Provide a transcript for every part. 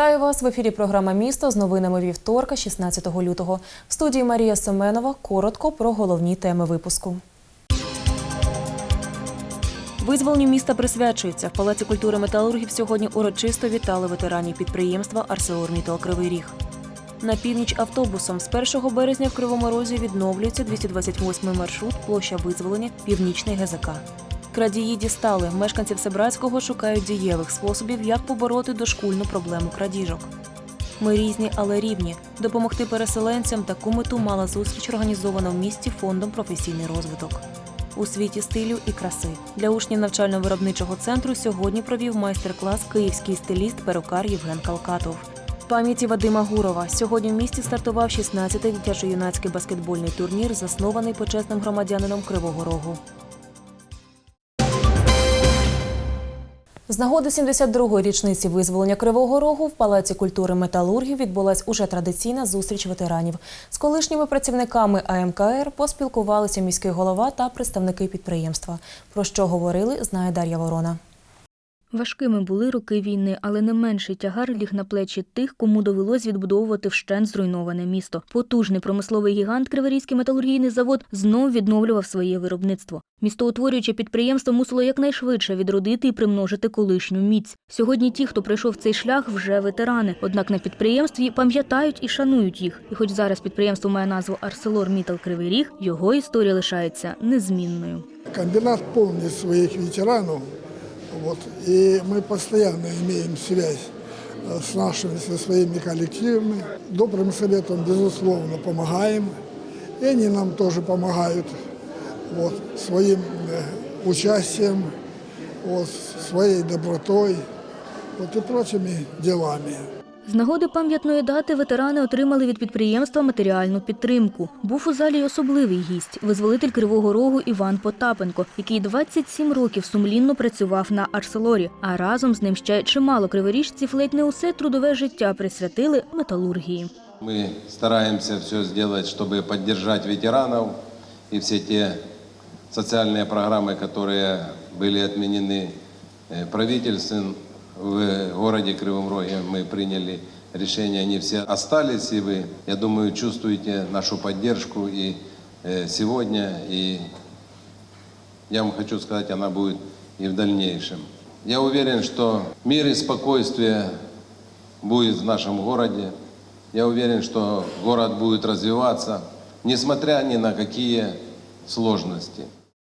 Вітаю вас в ефірі. Програма Місто з новинами вівторка, 16 лютого. В студії Марія Семенова. Коротко про головні теми випуску. Визволенню міста присвячується. В Палаці культури металургів сьогодні урочисто вітали ветеранів підприємства «Арселормітал Кривий Ріг. На північ автобусом з 1 березня в Кривому Розі відновлюється 228 маршрут, площа визволення, північний ГЗК. Крадії дістали. Мешканці Всебратського шукають дієвих способів, як побороти дошкульну проблему крадіжок. Ми різні, але рівні. Допомогти переселенцям таку мету мала зустріч, організована в місті фондом професійний розвиток. У світі стилю і краси для учнів навчально-виробничого центру сьогодні провів майстер-клас київський стиліст перукар Євген Калкатов. Пам'яті Вадима Гурова сьогодні в місті стартував 16-й дитячо-юнацький баскетбольний турнір, заснований почесним громадянином Кривого Рогу. З нагоди 72-ї річниці визволення Кривого Рогу в Палаці культури металургів відбулась уже традиційна зустріч ветеранів. З колишніми працівниками АМКР поспілкувалися міський голова та представники підприємства. Про що говорили, знає Дар'я Ворона. Важкими були роки війни, але не менший тягар ліг на плечі тих, кому довелось відбудовувати вщент зруйноване місто. Потужний промисловий гігант Криворізький металургійний завод знов відновлював своє виробництво. Містоутворююче підприємство мусило якнайшвидше відродити і примножити колишню міць. Сьогодні ті, хто пройшов цей шлях, вже ветерани. Однак на підприємстві пам'ятають і шанують їх. І хоч зараз підприємство має назву Арселор Мітал Кривий Ріг, його історія лишається незмінною. Комбинат помнит своих ветеранов, вот, и мы постоянно имеем связь э, с нашими, со своими коллективами. Добрым советом, безусловно, помогаем, и они нам тоже помогают вот, своим э, участием, вот, своей добротой вот, и прочими делами. З нагоди пам'ятної дати ветерани отримали від підприємства матеріальну підтримку. Був у залі й особливий гість – визволитель Кривого Рогу Іван Потапенко, який 27 років сумлінно працював на Арселорі, а разом з ним ще чимало криворіжців ледь не усе трудове життя присвятили металургії. Мы стараемся все сделать, чтобы поддержать ветеранов и все те социальные программы, которые были отменены э, правительством В городе Кривом Роге. Мы приняли решение, они все остались, и вы, я думаю, чувствуете нашу поддержку и э, сегодня, и я вам хочу сказать, она будет и в дальнейшем. Я уверен, что мир и спокойствие будет в нашем городе. Я уверен, что город будет развиваться, несмотря ни на какие сложности.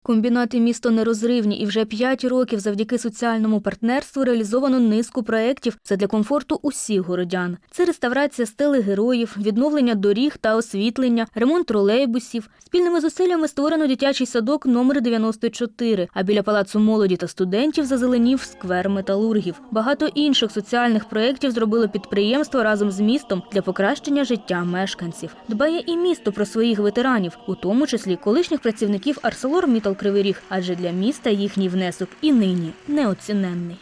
Комбінати місто нерозривні, і вже 5 років завдяки соціальному партнерству реалізовано низку проєктів задля комфорту усіх городян. Це реставрація стели героїв, відновлення доріг та освітлення, ремонт тролейбусів. Спільними зусиллями створено дитячий садок номер 94, а біля палацу молоді та студентів зазеленів сквер металургів. Багато інших соціальних проєктів зробило підприємство разом з містом для покращення життя мешканців. Дбає і місто про своїх ветеранів, у тому числі колишніх працівників Арселор Мітал Кривий Ріг, адже для міста їхній внесок і нині неоціненний.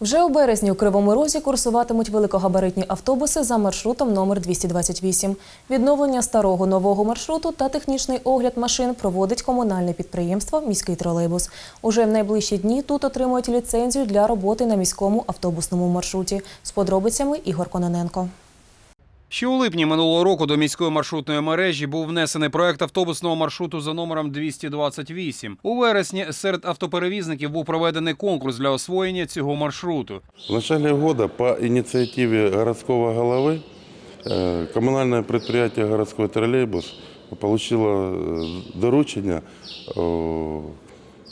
Вже у березні у Кривому Розі курсуватимуть великогабаритні автобуси за маршрутом номер 228. Відновлення старого нового маршруту та технічний огляд машин проводить комунальне підприємство Міський тролейбус. Уже в найближчі дні тут отримують ліцензію для роботи на міському автобусному маршруті. З подробицями Ігор Кононенко. Ще у липні минулого року до міської маршрутної мережі був внесений проект автобусного маршруту за номером 228. У вересні серед автоперевізників був проведений конкурс для освоєння цього маршруту. В начале года по инициативе городского головы э, коммунальное предприятие «Городской троллейбус» получило э, доручение о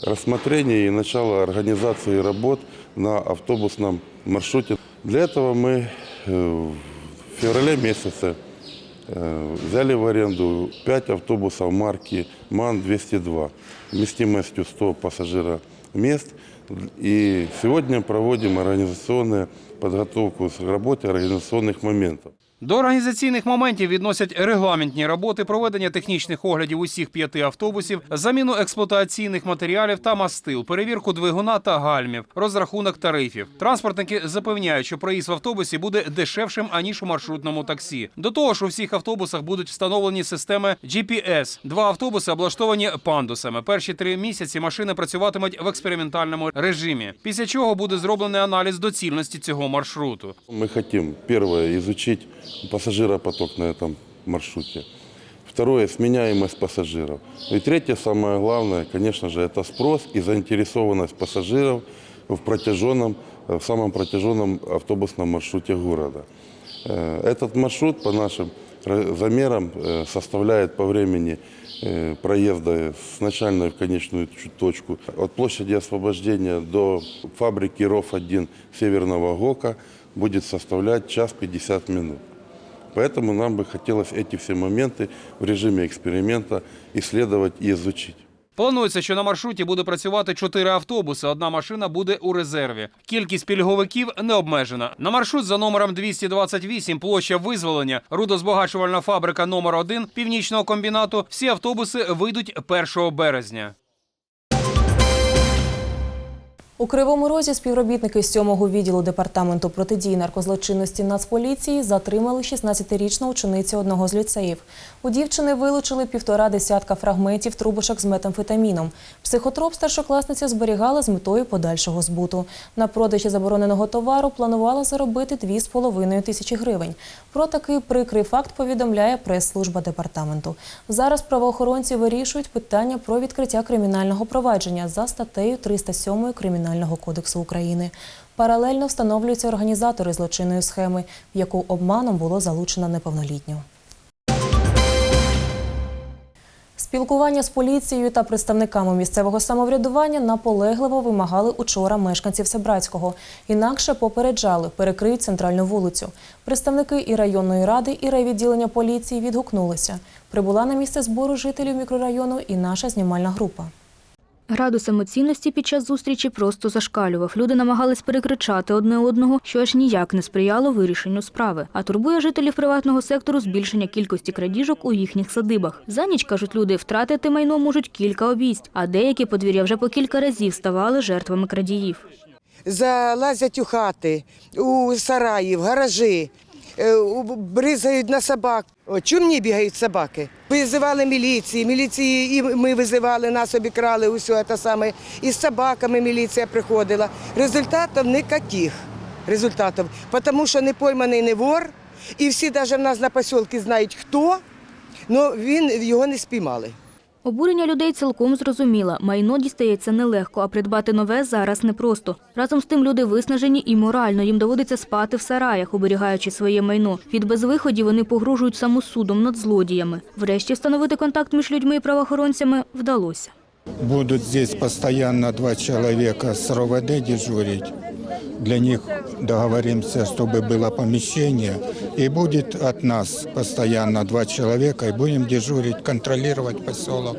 рассмотрении и начала организации работ на автобусном маршруте. Для этого мы э, в феврале месяце э, взяли в аренду 5 автобусов марки МАН-202 вместимостью 100 пассажиромест. И сегодня проводим организационную подготовку к работе организационных моментов. До організаційних моментів відносять регламентні роботи, проведення технічних оглядів усіх п'яти автобусів, заміну експлуатаційних матеріалів та мастил, перевірку двигуна та гальмів, розрахунок тарифів. Транспортники запевняють, що проїзд в автобусі буде дешевшим аніж у маршрутному таксі. До того ж, у всіх автобусах будуть встановлені системи GPS. Два автобуси облаштовані пандусами. Перші три місяці машини працюватимуть в експериментальному режимі. Після чого буде зроблений аналіз доцільності цього маршруту. Мы хотим, первое, изучить пассажиропоток на этом маршруте. Второе, сменяемость пассажиров. И третье, самое главное, конечно же, это спрос и заинтересованность пассажиров в протяженном, в самом протяженном автобусном маршруте города. Э, Этот маршрут, по нашим ра- замерам, э, составляет по времени э, проезда с начальной в конечную точку от площади освобождения до фабрики РОФ-1 Северного ГОКа будет составлять час 50 минут. Поэтому нам бы хотелось эти все моменты в режиме эксперимента исследовать и изучить. Планується, що на маршруті буде працювати чотири автобуси. Одна машина буде у резерві. Кількість пільговиків не обмежена. На маршрут за номером 228 площа визволення, рудозбагачувальна фабрика номер 1 північного комбінату. Всі автобуси вийдуть 1 березня. У Кривому Розі співробітники 7-го відділу департаменту протидії наркозлочинності Нацполіції затримали 16-річну ученицю одного з ліцеїв. У дівчини вилучили півтора десятка фрагментів трубочок з метамфетаміном. Психотроп старшокласниця зберігала з метою подальшого збуту. На продажі забороненого товару планувала заробити 2,5 тисячі гривень. Про такий прикрий факт повідомляє прес-служба департаменту. Зараз правоохоронці вирішують питання про відкриття кримінального провадження за статтею 307 Кримінального кодексу України. Паралельно встановлюються організатори злочинної схеми, в яку обманом було залучено неповнолітню. Спілкування з поліцією та представниками місцевого самоврядування наполегливо вимагали учора мешканців Себрацького. Інакше попереджали, перекриють центральну вулицю. Представники і районної ради, і райвідділення поліції відгукнулися. Прибула на місце збору жителів мікрорайону і наша знімальна група. Градус емоційності під час зустрічі просто зашкалював. Люди намагались перекричати одне одного, що аж ніяк не сприяло вирішенню справи. А турбує жителів приватного сектору збільшення кількості крадіжок у їхніх садибах. За ніч, кажуть люди, втратити майно можуть кілька обійсть, а деякі подвір'я вже по кілька разів ставали жертвами крадіїв. залазять у хати, у сараї, в гаражі, е, бризгають на собак. О, чумні бігають собаки. Визивали міліції, міліції і ми визивали, нас обікрали, усе те саме. І з собаками міліція приходила. Результатів ніяких. Результатів. Тому що не пойманий не вор, і всі навіть в нас на посілки знають хто, але його не спіймали. Обурення людей цілком зрозуміло. Майно дістається нелегко, а придбати нове зараз непросто. Разом з тим люди виснажені і морально. Їм доводиться спати в сараях, оберігаючи своє майно. Від безвиході вони погрожують самосудом над злодіями. Врешті встановити контакт між людьми і правоохоронцями вдалося. Будут здесь постоянно два человека с РОВД дежурить. Для них договоримся, чтобы было помещение. И будет от нас постоянно два человека, и будем дежурить, контролировать поселок.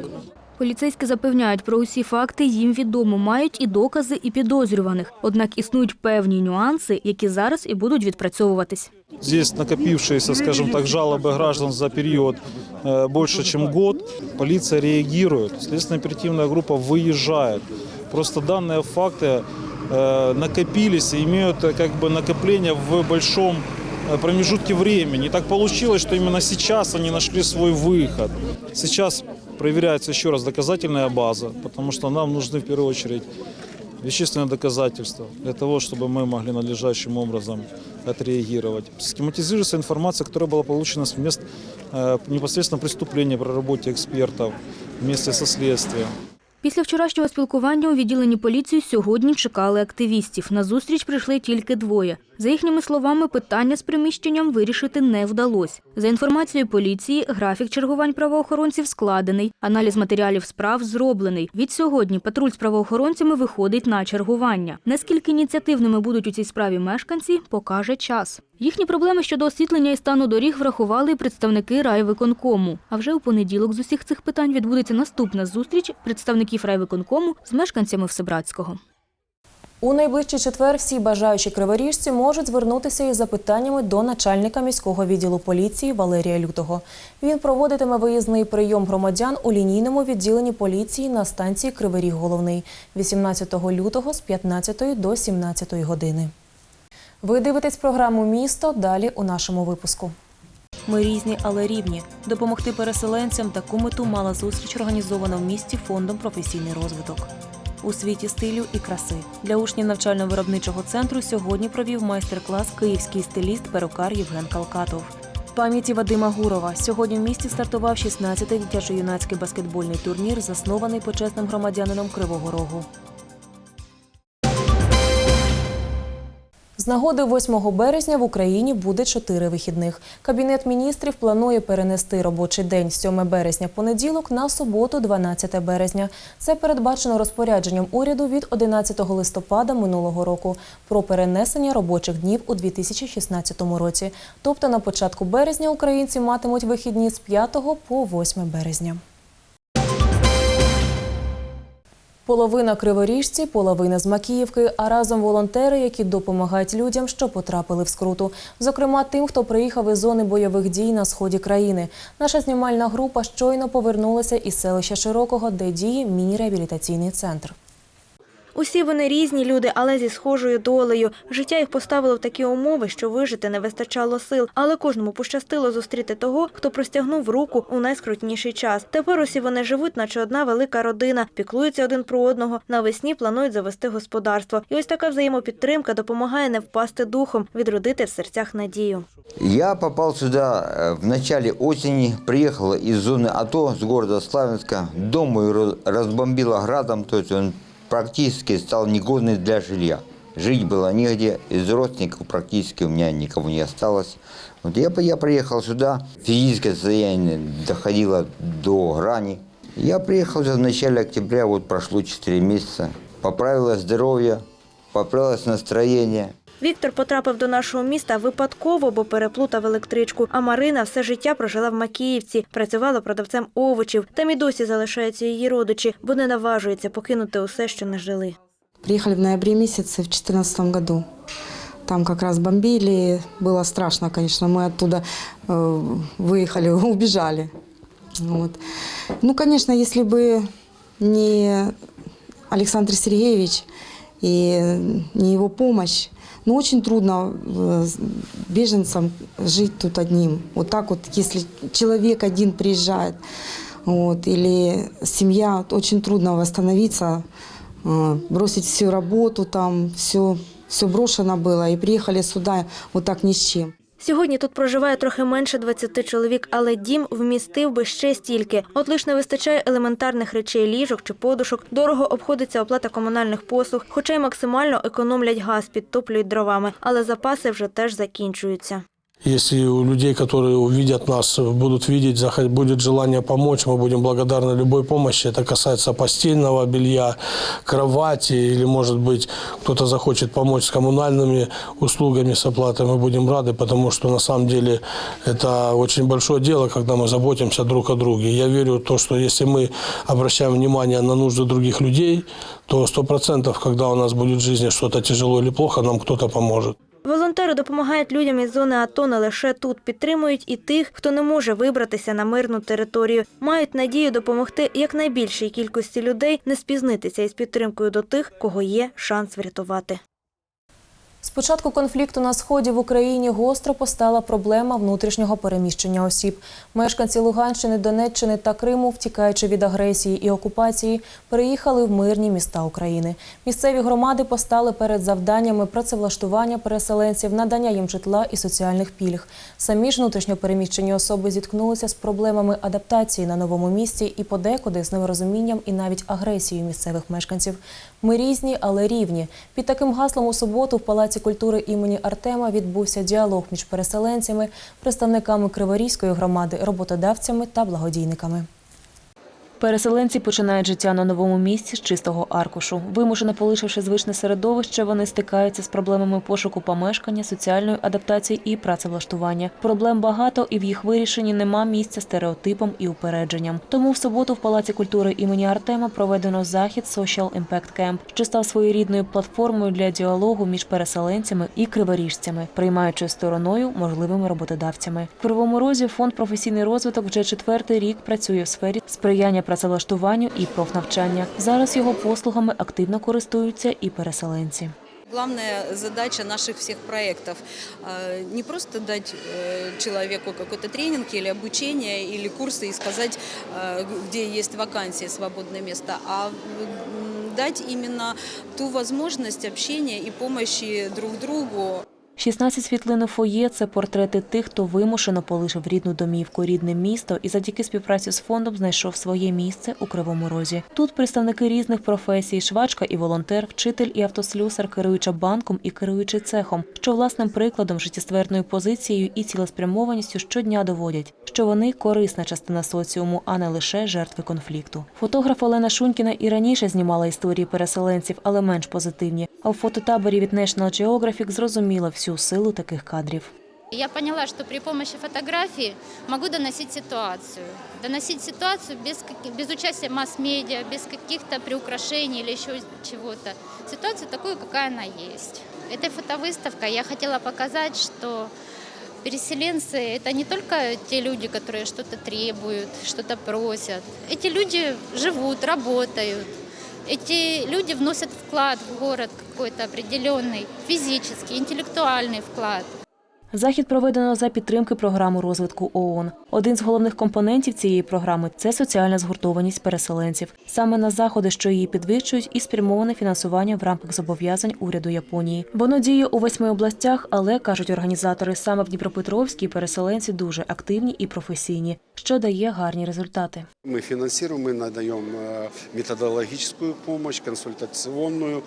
Поліцейські запевняють про усі факти, їм відомо, мають і докази, і підозрюваних. Однак існують певні нюанси, які зараз і будуть відпрацьовуватись. Здесь накопившиеся, скажем так, жалобы граждан за период э, больше, чем год. Полиция реагирует, следственно-оперативная группа выезжает. Просто данные факты э, накопились и имеют э, как бы накопление в большом э, промежутке времени. И так получилось, что именно сейчас они нашли свой выход. Сейчас проверяется еще раз доказательная база, потому что нам нужны в первую очередь вещественные доказательства для того, чтобы мы могли надлежащим образом отреагировать. Схематизируется информация, которая была получена с мест э, непосредственно преступления при работе экспертов вместе со следствием. Після вчорашнього спілкування у відділенні поліції сьогодні чекали активістів. На зустріч прийшли тільки двоє. За їхніми словами, питання з приміщенням вирішити не вдалося. За інформацією поліції, графік чергувань правоохоронців складений, аналіз матеріалів справ зроблений. Від сьогодні патруль з правоохоронцями виходить на чергування. Наскільки ініціативними будуть у цій справі мешканці, покаже час. Їхні проблеми щодо освітлення і стану доріг врахували і представники райвиконкому. А вже у понеділок з усіх цих питань відбудеться наступна зустріч представників райвиконкому з мешканцями Всебратського. У найближчий четвер всі бажаючі криворіжці можуть звернутися із запитаннями до начальника міського відділу поліції Валерія Лютого. Він проводитиме виїзний прийом громадян у лінійному відділенні поліції на станції Кривий Головний 18 лютого з 15 до 17 години. Ви дивитесь програму Місто далі у нашому випуску. Ми різні, але рівні. Допомогти переселенцям таку мету мала зустріч організована в місті фондом професійний розвиток. У світі стилю і краси для учнів навчально-виробничого центру сьогодні провів майстер-клас київський стиліст перукар Євген Калкатов. Пам'яті Вадима Гурова сьогодні в місті стартував 16-й дитячо-юнацький баскетбольний турнір, заснований почесним громадянином Кривого Рогу. Нагоди 8 березня в Україні буде чотири вихідних. Кабінет міністрів планує перенести робочий день з 7 березня понеділок на суботу, 12 березня. Це передбачено розпорядженням уряду від 11 листопада минулого року про перенесення робочих днів у 2016 році. Тобто на початку березня українці матимуть вихідні з 5 по 8 березня. Половина криворіжці, половина з Макіївки, а разом волонтери, які допомагають людям, що потрапили в скруту. Зокрема, тим, хто приїхав із зони бойових дій на сході країни. Наша знімальна група щойно повернулася із селища Широкого, де діє міні-реабілітаційний центр. Усі вони різні люди, але зі схожою долею. Життя їх поставило в такі умови, що вижити не вистачало сил. Але кожному пощастило зустріти того, хто простягнув руку у найскрутніший час. Тепер усі вони живуть, наче одна велика родина, піклуються один про одного. Навесні планують завести господарство. І ось така взаємопідтримка допомагає не впасти духом, відродити в серцях надію. Я попал сюда э, в начале осени, приехал из зоны АТО, с города Славянска. Дом мой разбомбило градом, то есть он практически стал негодный для жилья. Жить было негде, из родственников практически у меня никого не осталось. Вот я, я приехал сюда, физическое состояние доходило до грани. Я приехал в начале октября, вот прошло 4 месяца. Поправилось здоровье, поправилось настроение. Віктор потрапив до нашого міста випадково, бо переплутав електричку. А Марина все життя прожила в Макіївці, працювала продавцем овочів. Там і досі залишаються її родичі, бо не наважується покинути усе, що не жили. Приехали в ноябре месяце в 2014 году. Там как раз бомбили. Было страшно, конечно. Мы оттуда э, выехали, убежали. Вот. Ну, конечно, если бы не Александр Сергеевич и не его помощь, ну, очень трудно э, беженцам жить тут одним. Вот так вот, если человек один приезжает, вот, или семья, очень трудно восстановиться, э, бросить всю работу там, все, все брошено было, и приехали сюда вот так ни с чем. Сьогодні тут проживає трохи менше 20 чоловік, але дім вмістив би ще стільки. От лиш не вистачає елементарних речей, ліжок чи подушок. Дорого обходиться оплата комунальних послуг, хоча й максимально економлять газ, підтоплюють дровами, але запаси вже теж закінчуються. Если у людей, которые увидят нас, будут видеть, будет желание помочь, мы будем благодарны любой помощи. Это касается постельного белья, кровати или, может быть, кто-то захочет помочь с коммунальными услугами, с оплатой. Мы будем рады, потому что на самом деле это очень большое дело, когда мы заботимся друг о друге. Я верю в то, что если мы обращаем внимание на нужды других людей, то сто процентов, когда у нас будет в жизни что-то тяжело или плохо, нам кто-то поможет. Волонтери допомагають людям із зони АТО не лише тут, підтримують і тих, хто не може вибратися на мирну територію. Мають надію допомогти якнайбільшій кількості людей не спізнитися із підтримкою до тих, кого є шанс врятувати. З початку конфлікту на сході в Україні гостро постала проблема внутрішнього переміщення осіб. Мешканці Луганщини, Донеччини та Криму, втікаючи від агресії і окупації, переїхали в мирні міста України. Місцеві громади постали перед завданнями працевлаштування переселенців, надання їм житла і соціальних пільг. Самі ж внутрішньо переміщені особи зіткнулися з проблемами адаптації на новому місці і подекуди з неврозумінням і навіть агресією місцевих мешканців. Ми різні, але рівні. Під таким гаслом у суботу в Палаці культури імені Артема відбувся діалог між переселенцями, представниками Криворізької громади, роботодавцями та благодійниками. Переселенці починають життя на новому місці з чистого аркушу. Вимушено полишивши звичне середовище, вони стикаються з проблемами пошуку помешкання, соціальної адаптації і працевлаштування. Проблем багато, і в їх вирішенні нема місця стереотипам і упередженням. Тому в суботу в Палаці культури імені Артема проведено захід Social Impact Camp, що став своєрідною платформою для діалогу між переселенцями і криворіжцями, приймаючою стороною можливими роботодавцями. В Кривому Розі фонд професійний розвиток вже четвертий рік працює в сфері сприяння працевлаштуванню і профнавчання. Зараз його послугами активно користуються і переселенці. Главная задача наших всех проектов э, не просто дать э, человеку какой-то тренинг или обучение или курсы и сказать, э, где есть вакансии, свободное место, а м, дать именно ту возможность общения и помощи друг другу. 16 світлин у фоє – це портрети тих, хто вимушено полишив рідну домівку, рідне місто і завдяки співпраці з фондом знайшов своє місце у Кривому Розі. Тут представники різних професій – швачка і волонтер, вчитель і автослюсар, керуюча банком і керуючи цехом, що власним прикладом, життєстверною позицією і цілеспрямованістю щодня доводять, що вони корисна частина соціуму, а не лише жертви конфлікту. Фотограф Олена Шунькіна і раніше знімала історії переселенців, але менш позитивні. А в фототаборі від National Geographic зрозуміла всю силу таких кадрів. Я поняла, что при помощи фотографии могу доносить ситуацию. Доносить ситуацию без, без участия масс-медиа, без каких-то приукрашений или еще чего-то. Ситуацию такую, какая она есть. Этой фотовыставкой я хотела показать, что переселенцы – это не только те люди, которые что-то требуют, что-то просят. Эти люди живут, работают. Эти люди вносят вклад в город какой-то определенный, физический, интеллектуальный вклад. Захід проведено за підтримки програми розвитку ООН. Один з головних компонентів цієї програми це соціальна згуртованість переселенців. Саме на заходи, що її підвищують, і спрямоване фінансування в рамках зобов'язань уряду Японії. Воно діє у восьми областях, але кажуть організатори, саме в Дніпропетровській переселенці дуже активні і професійні, що дає гарні результати. Мы финансируем, мы надаем э, методологическую помощь, консультационную.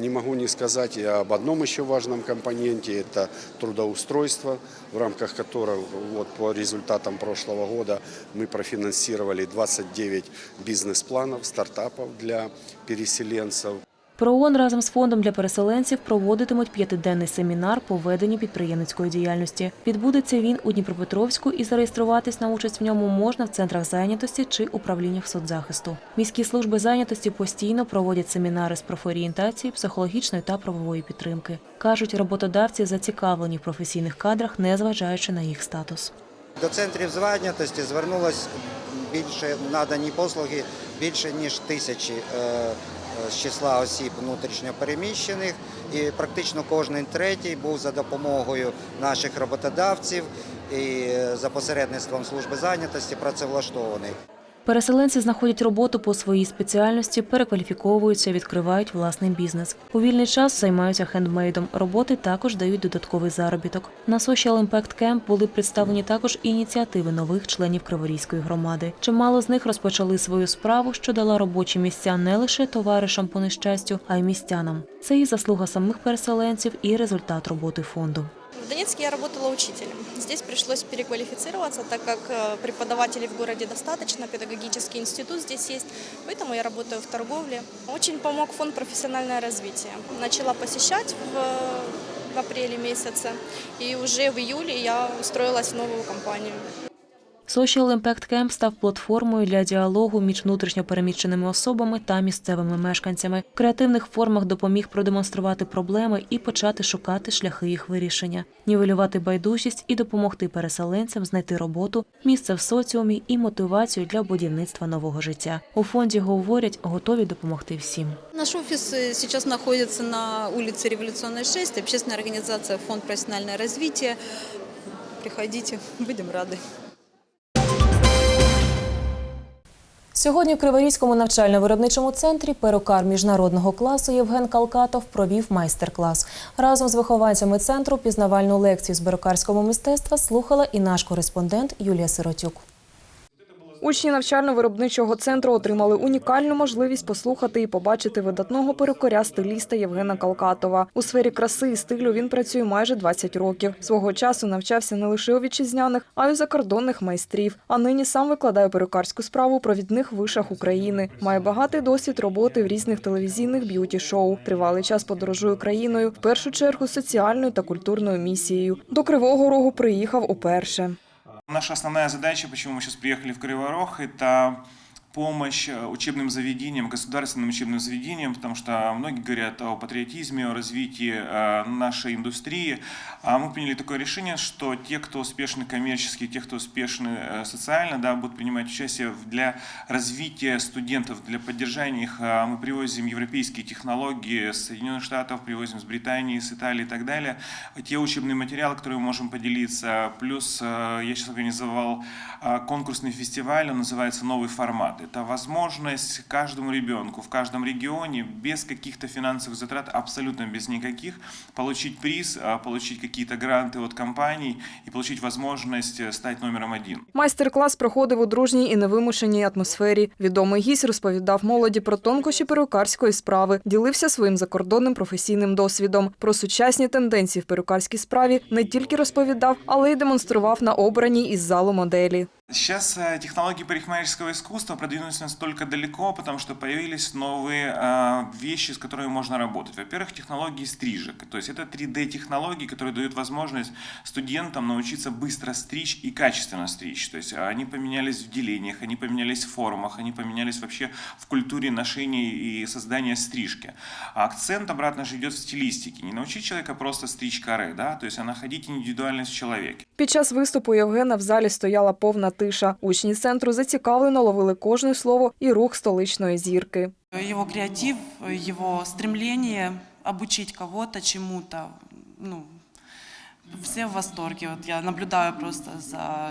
не могу не сказать об одном еще важном компоненте – это трудоустройство, в рамках которого вот, по результатам прошлого года мы профинансировали 29 бизнес-планов, стартапов для переселенцев. Про ООН разом з фондом для переселенців проводитимуть п'ятиденний семінар по веденню підприємницької діяльності. Відбудеться він у Дніпропетровську і зареєструватись на участь в ньому можна в центрах зайнятості чи управліннях соцзахисту. Міські служби зайнятості постійно проводять семінари з профорієнтації, психологічної та правової підтримки. кажуть, роботодавці зацікавлені в професійних кадрах, незважаючи на їх статус. До центрів зайнятості звернулось більше надані послуги більше ніж тисячі е, з числа осіб внутрішньопереміщених, і практично кожен третій був за допомогою наших роботодавців і за посередництвом служби зайнятості працевлаштований. Переселенці знаходять роботу по своїй спеціальності, перекваліфіковуються, відкривають власний бізнес. У вільний час займаються хендмейдом. Роботи також дають додатковий заробіток. На Social Impact Camp були представлені також ініціативи нових членів Криворізької громади. Чимало з них розпочали свою справу, що дала робочі місця не лише товаришам по нещастю, а й містянам. Це і заслуга самих переселенців, і результат роботи фонду. В Донецке я работала учителем. Здесь пришлось переквалифицироваться, так как э, преподавателей в городе достаточно, педагогический институт здесь есть, поэтому я работаю в торговле. Очень помог фонд «Профессиональное развитие». Начала посещать в, в апреле месяце, и уже в июле я устроилась в новую компанию. Social Impact Camp став платформою для діалогу між внутрішньопереміщеними особами та місцевими мешканцями. В креативних формах допоміг продемонструвати проблеми і почати шукати шляхи їх вирішення, нівелювати байдужість і допомогти переселенцям знайти роботу, місце в соціумі і мотивацію для будівництва нового життя. У фонді говорять, готові допомогти всім. Наш офис э, сейчас находится на улице Революционная 6, общественная организация «Фонд профессиональное развитие». Приходите, будем рады. Сьогодні в Криворізькому навчально-виробничому центрі перукар міжнародного класу Євген Калкатов провів майстер-клас. Разом з вихованцями центру пізнавальну лекцію з перукарського мистецтва слухала і наш кореспондент Юлія Сиротюк. Учні навчально-виробничого центру отримали унікальну можливість послухати і побачити видатного перукаря-стиліста Євгена Калкатова. У сфері краси і стилю він працює майже 20 років. Свого часу навчався не лише у вітчизняних, а й у закордонних майстрів. А нині сам викладає перукарську справу у провідних вишах України. Має багатий досвід роботи в різних телевізійних б'юті-шоу. Тривалий час подорожує країною, в першу чергу соціальною та культурною місією. До Кривого Рогу приїхав уперше. Наша основная задача, почему мы сейчас приехали в Кривой Рог, это помощь э, учебным заведениям, государственным учебным заведениям, потому что многие говорят о патриотизме, о развитии э, нашей индустрии. А мы приняли такое решение, что те, кто успешны коммерчески, те, кто успешны э, социально, да, будут принимать участие для развития студентов, для поддержания их. А Мы привозим европейские технологии с Соединенных Штатов, привозим с Британии, с Италии и так далее. Те учебные материалы, которые мы можем поделиться. Плюс я сейчас организовал конкурсный фестиваль, он называется «Новый формат». Это возможность каждому ребенку в каждом регионе без каких-то финансовых затрат, абсолютно без никаких, получить приз, э, получить какие-то гранты от компаний и получить возможность э, стать номером один. Майстер-клас проходив у дружній і невимушеній атмосфері. Відомий гість розповідав молоді про тонкощі перукарської справи, ділився своїм закордонним професійним досвідом. Про сучасні тенденції в перукарській справі не тільки розповідав, але й демонстрував на обраній із залу моделі. Сейчас э, технологии парикмахерского искусства продвинулись настолько далеко, потому что появились новые э, вещи, с которыми можно работать. Во-первых, технологии стрижек. То есть это 3D-технологии, которые дают возможность студентам научиться быстро стричь и качественно стричь. То есть э, они поменялись в делениях, они поменялись в формах, они поменялись вообще в культуре ношения и создания стрижки. А акцент обратно же идет в стилистике. Не научить человека просто стричь каре, да, то есть а находить индивидуальность в человеке. Під час виступу Євгена в залі стояла повна тиша. Учні центру зацікавлено ловили кожне слово і рух столичної зірки. Його креатив, його стремление обучить кого-то чему-то, ну, все в восторге. Вот я наблюдаю просто за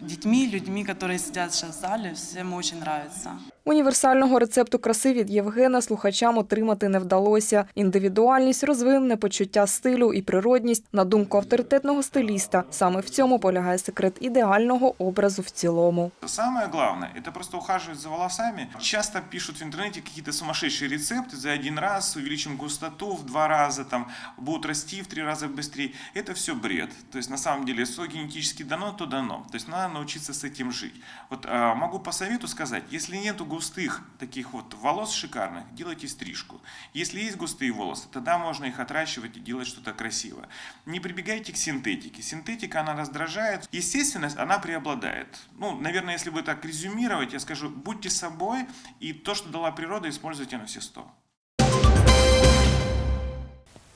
детьми, людьми, которые сидят сейчас в зале, всем очень нравится. Універсального рецепту краси від Євгена слухачам отримати не вдалося. Індивідуальність, розвинене почуття стилю і природність, на думку авторитетного стиліста. Саме в цьому полягає секрет ідеального образу в цілому. Самое главное, это просто ухаживать за волосами. Часто пишут в интернете какие-то сумасшедшие рецепты за один раз, увеличим густоту в два раза, там, будут расти в три раза быстрее. Это все бред. То есть на самом деле, что генетически дано, то дано. То есть надо научиться с этим жить. Вот а, могу по совету сказать, если нету густых таких вот волос шикарных, делайте стрижку. Если есть густые волосы, тогда можно их отращивать и делать что-то красивое. Не прибегайте к синтетике. Синтетика, она раздражает. Естественность, она преобладает. Ну, наверное, если бы так резюмировать, я скажу, будьте собой, и то, что дала природа, используйте на все сто.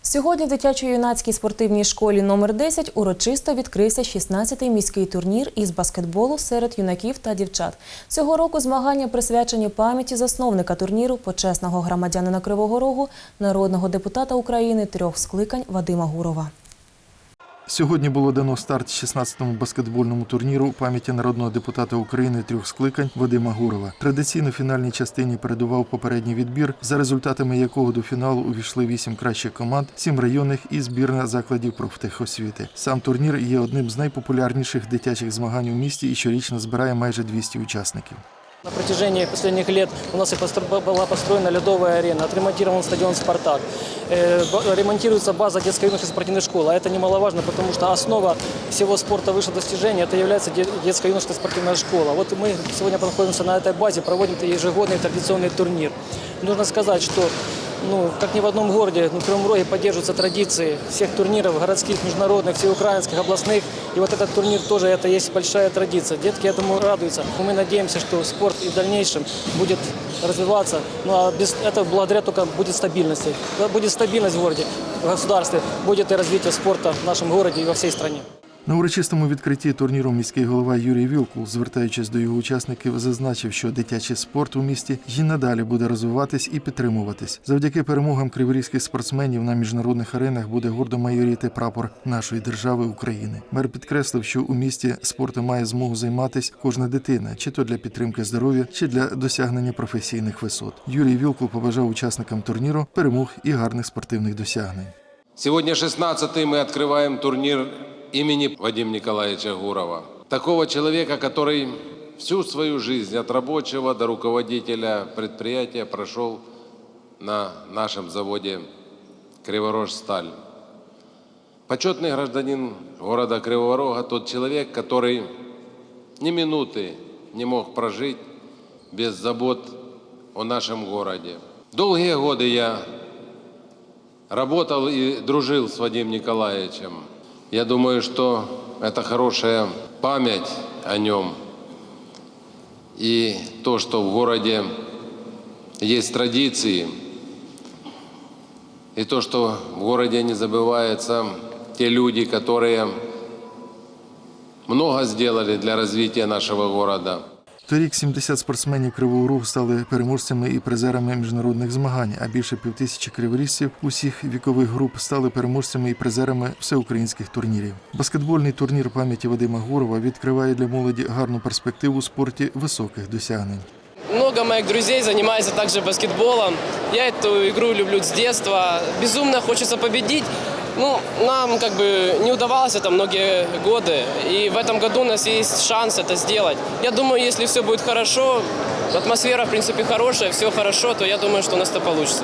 Сьогодні в дитячо-юнацькій спортивній школі номер 10 урочисто відкрився 16-й міський турнір із баскетболу серед юнаків та дівчат. Цього року змагання присвячені пам'яті засновника турніру, почесного громадянина Кривого Рогу, народного депутата України трьох скликань Вадима Гурова. Сьогодні було дано старт 16-му баскетбольному турніру пам'яті народного депутата України трьох скликань Вадима Гурова. Традиційно фінальній частині передував попередній відбір, за результатами якого до фіналу увійшли вісім кращих команд, сім районних і збірна закладів профтехосвіти. Сам турнір є одним з найпопулярніших дитячих змагань у місті і щорічно збирає майже 200 учасників. На протяжении последних лет у нас и постро- была построена ледовая арена, отремонтирован стадион «Спартак», э, ба- ремонтируется база детско-юношеской спортивной школы. А это немаловажно, потому что основа всего спорта высшего достижения – это является де- детско-юношеская спортивная школа. Вот мы сегодня находимся на этой базе, проводим ежегодный традиционный турнир. Нужно сказать, что ну, как ни в одном городе, ну, в Кривом Роге поддерживаются традиции всех турниров, городских, международных, всеукраинских, областных. И вот этот турнир тоже, это есть большая традиция. Детки этому радуются. Мы надеемся, что спорт и в дальнейшем будет развиваться. Ну, а без этого благодаря только будет стабильность. Будет стабильность в городе, в государстве, будет и развитие спорта в нашем городе и во всей стране. На урочистому відкритті турніру міський голова Юрій Вілкул, звертаючись до його учасників, зазначив, що дитячий спорт у місті і надалі буде розвиватись і підтримуватись. Завдяки перемогам криворізьких спортсменів на міжнародних аренах буде гордо майоріти прапор нашої держави України. Мер підкреслив, що у місті спортом має змогу займатися кожна дитина, чи то для підтримки здоров'я, чи для досягнення професійних висот. Юрій Вілкул побажав учасникам турніру перемог і гарних спортивних досягнень. Сегодня 16-й мы открываем турнир имени Вадима Николаевича Гурова. Такого человека, который всю свою жизнь от рабочего до руководителя предприятия прошел на нашем заводе «Криворожсталь». Почетный гражданин города Кривого тот человек, который ни минуты не мог прожить без забот о нашем городе. Долгие годы я работал и дружил с Вадимом Николаевичем. Я думаю, что это хорошая память о нем. И то, что в городе есть традиции, и то, что в городе не забываются те люди, которые много сделали для развития нашего города. Торік 70 спортсменів Кривого Рогу стали переможцями і призерами міжнародних змагань, а більше півтисячі криворізців усіх вікових груп стали переможцями і призерами всеукраїнських турнірів. Баскетбольний турнір пам'яті Вадима Гурова відкриває для молоді гарну перспективу у спорті високих досягнень. Много моих друзей занимается также баскетболом. Я эту игру люблю с детства. Безумно хочется победить. Ну, нам как бы не удавалось это многие годы. И в этом году у нас есть шанс это сделать. Я думаю, если все будет хорошо, атмосфера, в принципе, хорошая, все хорошо, то я думаю, что у нас это получится.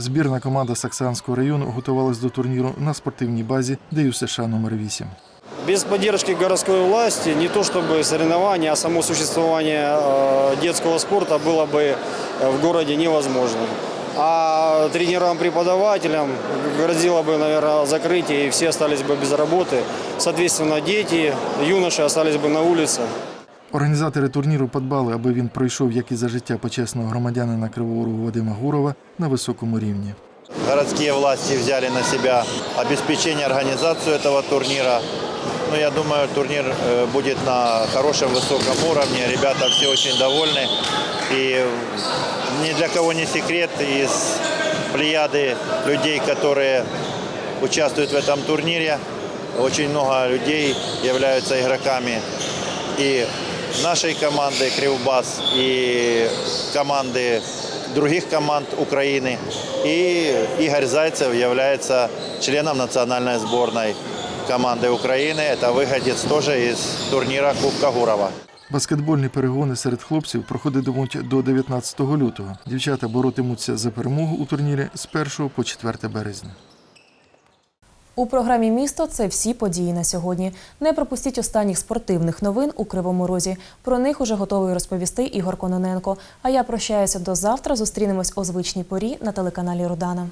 Збірна команда Саксанського району готувалась до турніру на спортивній базі ДЮСШ номер 8 Без поддержки городской власти не то чтобы соревнования, а само существование э, детского спорта было бы э, в городе невозможным. А тренерам, преподавателям грозило бы, наверное, закрытие, и все остались бы без работы. Соответственно, дети, юноши остались бы на улице. Організатори турніру подбали, аби він пройшов, як і за життя почесного громадянина Кривого Рогу Вадима Гурова, на високому рівні. Городские власти взяли на себя обеспечение организацию этого турнира. Ну, я думаю, турнир э, будет на хорошем, высоком уровне. Ребята все очень довольны. И ни для кого не секрет из плеяды людей, которые участвуют в этом турнире. Очень много людей являются игроками и нашей команды Кривбас, и команды других команд Украины. И Игорь Зайцев является членом национальной сборной команды Украины. Это выходец тоже из турнира Кубка Гурова. Баскетбольні перегони серед хлопців проходитимуть до 19 лютого. Дівчата боротимуться за перемогу у турнірі з 1 по 4 березня. У програмі Місто це всі події на сьогодні. Не пропустіть останніх спортивних новин у Кривому Розі. Про них уже готовий розповісти Ігор Кононенко. А я прощаюся до завтра. Зустрінемось о звичній порі на телеканалі Родана.